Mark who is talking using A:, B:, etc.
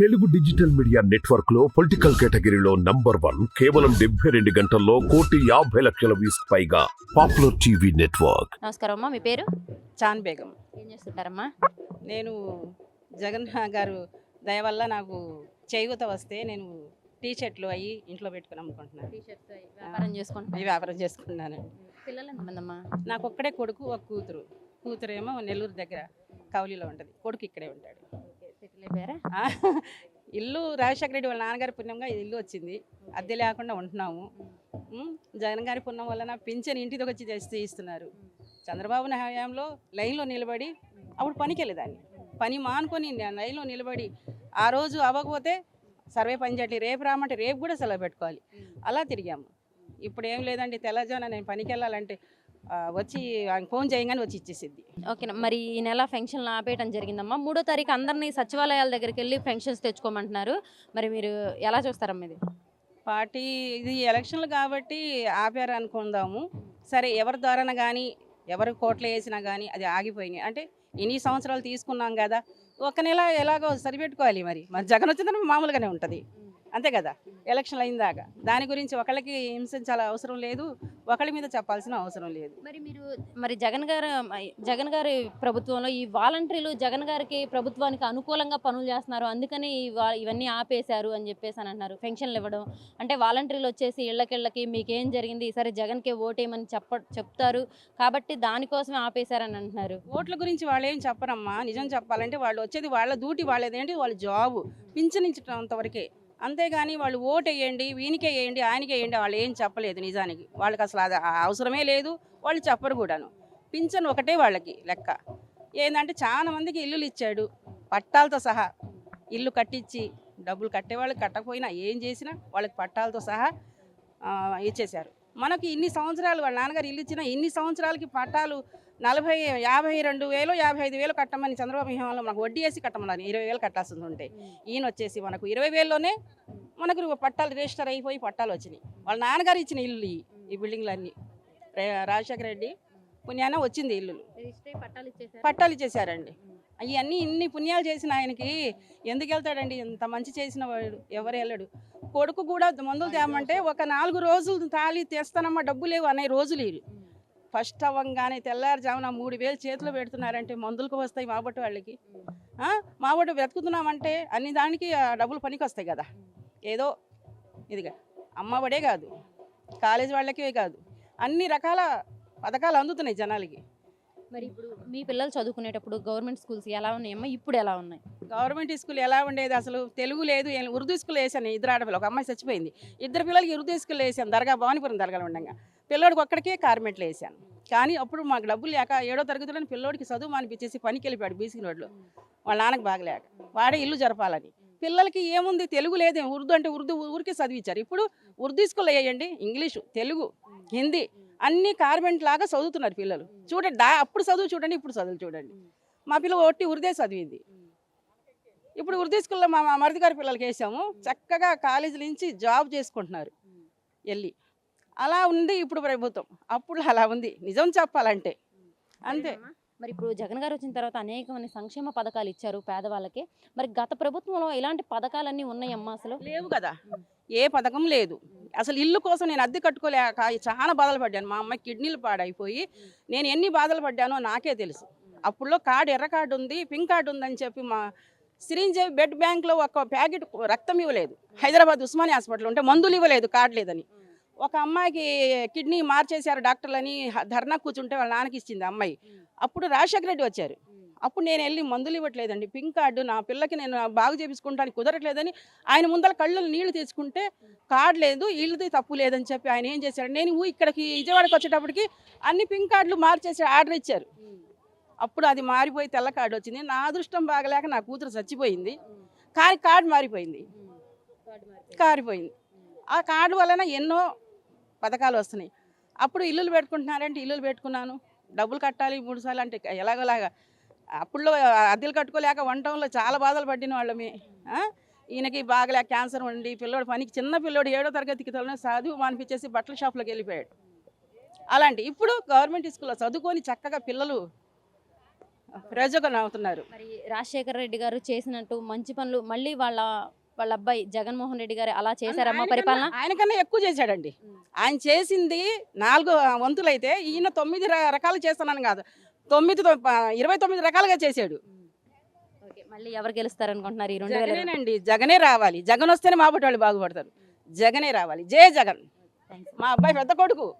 A: Telugu digital media నెట్వర్క్లో political కేటగిరీలో number one కేవలం డెబ్బై రెండు గంటల్లో కోటి యాభై లక్షల వ్యూస్ పైగా పాపులర్ టీవీ నెట్వర్క్.
B: నమస్కారం అమ్మా మీ పేరు?
C: చాన్ బేగం.
B: ఏం చేస్తుంటారమ్మా?
C: నేను జగన్ గారు దయ వల్ల నాకు చేయూత వస్తే నేను టీ షర్ట్లు అయ్యి ఇంట్లో పెట్టుకుని అమ్ముకుంటున్నాను.
B: టీషర్ట్స్ వ్యాపారం
C: ఈ
B: చేసుకుంటున్నారు
C: వ్యాపారం చేసుకున్నాను
B: పిల్లలు
C: నాకు ఒక్కడే కొడుకు ఒక కూతురు. కూతురు ఏమో నెల్లూరు దగ్గర కౌలిలో ఉంటుంది. కొడుకు ఇక్కడే ఉంటాడు. ఇల్లు రాజశేఖర రెడ్డి వాళ్ళ నాన్నగారి పుణ్యంగా ఇది ఇల్లు వచ్చింది. అద్దె లేకుండా ఉంటున్నాము. జగన్ గారి పుణ్యం వలన పింఛన్ ఇంటికి వచ్చి చేసి ఇస్తున్నారు చంద్రబాబు హయాంలో లైన్లో నిలబడి అప్పుడు పనికి వెళ్ళేదాన్ని పని మానుకొని లైన్లో నిలబడి ఆ రోజు అవ్వకపోతే సర్వే పని చేయట్లేదు రేపు రామంటే రేపు కూడా సెలవు పెట్టుకోవాలి. అలా తిరిగాము. ఇప్పుడు ఏం లేదండి తెల్లజాన నేను పనికి వెళ్ళాలంటే వచ్చి ఆయన ఫోన్ చేయగానే వచ్చి ఇచ్చేసిద్ది.
B: ఓకేనా మరి ఈ నెల ఫంక్షన్లు ఆపేయడం జరిగిందమ్మా. మూడో తారీఖు అందరినీ సచివాలయాల దగ్గరికి వెళ్ళి ఫంక్షన్స్ తెచ్చుకోమంటున్నారు. మరి మీరు ఎలా చూస్తారమ్మా ఇది?
C: పార్టీ ఇది ఎలక్షన్లు కాబట్టి ఆపారు అనుకుందాము. సరే ఎవరి ద్వారాన కానీ ఎవరు కోట్లు వేసినా కానీ అది ఆగిపోయినాయి. అంటే ఇన్ని సంవత్సరాలు తీసుకున్నాం కదా ఒక నెల ఎలాగో సరిపెట్టుకోవాలి మరి. మరి జగన్ వచ్చిందని మామూలుగానే ఉంటుంది. అంతే కదా? ఎలక్షన్లు అయిందాక. దాని గురించి ఒకళ్ళకి హింసించాల అవసరం లేదు ఒకళ్ళ మీద చెప్పాల్సిన అవసరం లేదు.
B: మరి మీరు మరి జగన్ గారు జగన్ గారి ప్రభుత్వంలో ఈ వాలంటీర్లు జగన్ గారికి ప్రభుత్వానికి అనుకూలంగా పనులు చేస్తున్నారు. అందుకని ఇవన్నీ ఆపేశారు అని చెప్పేసి అని అంటున్నారు పెన్షన్లు ఇవ్వడం అంటే వాలంటీర్లు వచ్చేసి ఇళ్ళకిళ్ళకి మీకు జరిగింది? ఈసారి జగన్కే ఓటేయమని చెప్ప చెప్తారు. కాబట్టి దానికోసమే ఆపేశారని అంటున్నారు.
C: ఓట్ల గురించి వాళ్ళు ఏం చెప్పరమ్మా. నిజం చెప్పాలంటే వాళ్ళు వచ్చేది వాళ్ళ డ్యూటీ వాళ్ళదేంటి? వాళ్ళ జాబు. పింఛనించడంత వరకే అంతేగాని వాళ్ళు ఓటు వేయండి వీనికే వేయండి ఆయనకే వేయండి వాళ్ళు ఏం చెప్పలేదు నిజానికి. వాళ్ళకి అసలు అది అవసరమే లేదు వాళ్ళు చెప్పరు కూడాను. పింఛన్ ఒకటే వాళ్ళకి లెక్క. ఏంటంటే చాలా మందికి ఇల్లులు ఇచ్చాడు పట్టాలతో సహా. ఇల్లు కట్టించి డబ్బులు కట్టేవాళ్ళకి కట్టకపోయినా ఏం చేసినా వాళ్ళకి పట్టాలతో సహా ఇచ్చేశారు. మనకి ఇన్ని సంవత్సరాలు వాళ్ళ నాన్నగారు ఇల్లు ఇచ్చిన ఇన్ని సంవత్సరాలకి పట్టాలు నలభై యాభై రెండు వేలు యాభై ఐదు వేలు కట్టమని చంద్రబాబు హయాంలో మనకు వడ్డీ వేసి కట్టమన్నారు. ఇరవై వేలు కట్టాల్సి ఉంటే ఈయన వచ్చేసి మనకు ఇరవై వేల్లోనే మనకు పట్టాలు రిజిస్టర్ అయిపోయి పట్టాలు వచ్చినాయి. వాళ్ళ నాన్నగారు ఇచ్చిన ఇల్లు ఈ- బిల్డింగ్లన్నీ. రాజశేఖర రెడ్డి పుణ్యాన వచ్చింది
B: ఇచ్చేసారు
C: పట్టాలు ఇచ్చేసారండి అవన్నీ ఇన్ని పుణ్యాలు చేసిన ఆయనకి ఎందుకు వెళ్తాడండి? ఇంత మంచి చేసిన వాడు ఎవరు వెళ్ళడు. కొడుకు కూడా మందులు తేమంటే ఒక నాలుగు రోజులు తాళి తెస్తానమ్మా డబ్బు లేవు అనే రోజులు ఇవి. ఫస్ట్ అవ్వంగానే తెల్లారుజామున మూడు వేలు చేతిలో పెడుతున్నారంటే మందులకు వస్తాయి మాబట్టు వాళ్ళకి? మాబట్టు వెతుకుతున్నామంటే అన్ని దానికి డబ్బులు పనికి వస్తాయి కదా. ఏదో ఇదిగా అమ్మఒడే కాదు కాలేజీ వాళ్ళకే కాదు. అన్ని రకాల పథకాలు అందుతున్నాయి జనాలకి.
B: మరి ఇప్పుడు మీ పిల్లలు చదువుకునేటప్పుడు గవర్నమెంట్ స్కూల్స్ ఎలా ఉన్నాయమ్మా? ఇప్పుడు ఎలా ఉన్నాయి?
C: గవర్నమెంట్ స్కూల్ ఎలా ఉండేది? అసలు తెలుగు లేదు ఉర్దూ స్కూల్ వేసాను ఇద్దరు ఆడపిల్ల ఒక అమ్మాయి చచ్చిపోయింది. ఇద్దరు పిల్లలకి ఉర్దూ స్కూల్ వేసాను. దర్గా భవానీపురం దర్గాలు ఉండగా. పిల్లోడికి ఒక్కడికే కార్మెంట్లు వేసాను. కానీ అప్పుడు మాకు డబ్బులు లేక ఏడో తరగతిలో పిల్లోడికి చదువు మానిపించేసి పనికి వెళ్ళిపోయాడు బీసీ రోడ్లో. వాళ్ళ నాన్నకి బాగలేక. వాడే ఇల్లు జరపాలని. పిల్లలకి ఏముంది? తెలుగు లేదే. ఉర్దూ అంటే ఉర్దూ ఊరికే చదివించారు ఇప్పుడు ఉర్దూ స్కూల్ వేయండి. ఇంగ్లీషు తెలుగు హిందీ అన్ని కార్మెంట్ లాగా చదువుతున్నారు పిల్లలు. చూడండి దా అప్పుడు చదువు చూడండి ఇప్పుడు చదువు చూడండి. మా పిల్ల ఒట్టి ఉర్దే చదివింది. ఇప్పుడు ఉర్దూ స్కూల్లో మా మరిది గారి పిల్లలకి వేసాము. చక్కగా కాలేజీ నుంచి జాబ్ చేసుకుంటున్నారు. వెళ్ళి. అలా ఉంది ఇప్పుడు ప్రభుత్వం. అప్పుడు అలా ఉంది. నిజం చెప్పాలంటే. అంతే.
B: మరి ఇప్పుడు జగన్ గారు వచ్చిన తర్వాత అనేకమైన సంక్షేమ పథకాలు ఇచ్చారు పేదవాళ్ళకి. మరి గత ప్రభుత్వంలో ఇలాంటి పథకాలన్నీ ఉన్నాయమ్మా అసలు?
C: లేవు కదా. ఏ పథకం లేదు. అసలు ఇల్లు కోసం నేను అద్దె కట్టుకోలేక చాలా బాధలు పడ్డాను. మా అమ్మాయి కిడ్నీలు పాడైపోయి నేను ఎన్ని బాధలు పడ్డానో నాకే తెలుసు. అప్పుడులో కార్డు ఎర్ర కార్డు ఉంది పింక్ కార్డు ఉందని చెప్పి మా సిరింజేవి బెడ్ బ్యాంక్లో ఒక ప్యాకెట్ రక్తం ఇవ్వలేదు. హైదరాబాద్ ఉస్మానీ హాస్పిటల్ ఉంటే మందులు ఇవ్వలేదు కార్డు లేదని. ఒక అమ్మాయికి కిడ్నీ మార్చేశారు డాక్టర్లని ధర్నా కూర్చుంటే వాళ్ళ నాన్నకి ఇచ్చింది అమ్మాయి. అప్పుడు రాజశేఖర రెడ్డి వచ్చారు. అప్పుడు నేను వెళ్ళి మందులు ఇవ్వట్లేదండి. పింక్ కార్డు నా పిల్లకి నేను బాగు చేపించుకుంటానికి కుదరట్లేదని ఆయన ముందర కళ్ళు నీళ్ళు తెచ్చుకుంటే కార్డు లేదు ఇళ్ళది తప్పు లేదని చెప్పి ఆయన ఏం చేశాడు? నేను ఇక్కడికి విజయవాడకి వచ్చేటప్పటికి అన్ని పింక్ కార్డులు మార్చేసి ఆర్డర్ ఇచ్చారు. అప్పుడు అది మారిపోయి తెల్ల కార్డు వచ్చింది. నా అదృష్టం బాగలేక నా కూతురు చచ్చిపోయింది. కానీ కార్డు మారిపోయింది. కారిపోయింది. ఆ కార్డు వలన ఎన్నో పథకాలు వస్తున్నాయి. అప్పుడు ఇల్లులు పెట్టుకుంటున్నారంటే ఇల్లులు పెట్టుకున్నాను. డబ్బులు కట్టాలి మూడు సార్లు అంటే ఎలాగోలాగా. అప్పుడులో అద్దెలు కట్టుకోలేక వంటంలో చాలా బాధలు పడిన వాళ్ళమే ఈయనకి బాగలేక క్యాన్సర్ ఉండి పిల్లోడు పనికి చిన్న పిల్లోడు ఏడో తరగతికి తొలన చదువు మానిపించేసి బట్టల షాప్లోకి వెళ్ళిపోయాడు. అలాంటి ఇప్పుడు గవర్నమెంట్ స్కూల్లో చదువుకొని చక్కగా పిల్లలు ప్రయోజకం అవుతున్నారు.
B: మరి రాజశేఖర రెడ్డి గారు చేసినట్టు మంచి పనులు మళ్ళీ వాళ్ళ వాళ్ళ అబ్బాయి జగన్మోహన్ రెడ్డి గారు అలా చేశారమ్మా పరిపాలన?
C: ఆయనకన్నా ఎక్కువ చేశాడండి. ఆయన చేసింది నాలుగు వంతులైతే ఈయన తొమ్మిది రకాలు చేస్తున్నాను కాదు. తొమ్మిది ఇరవై తొమ్మిది రకాలుగా చేశాడు.
B: మళ్ళీ ఎవరు గెలుస్తారు అనుకుంటున్నారు ఈ రెండు?
C: జగనేనండి జగనే రావాలి. జగన్ వస్తేనే మా వాళ్ళు బాగుపడతారు. జగనే రావాలి. జై జగన్. మా అబ్బాయి పెద్ద కొడుకు.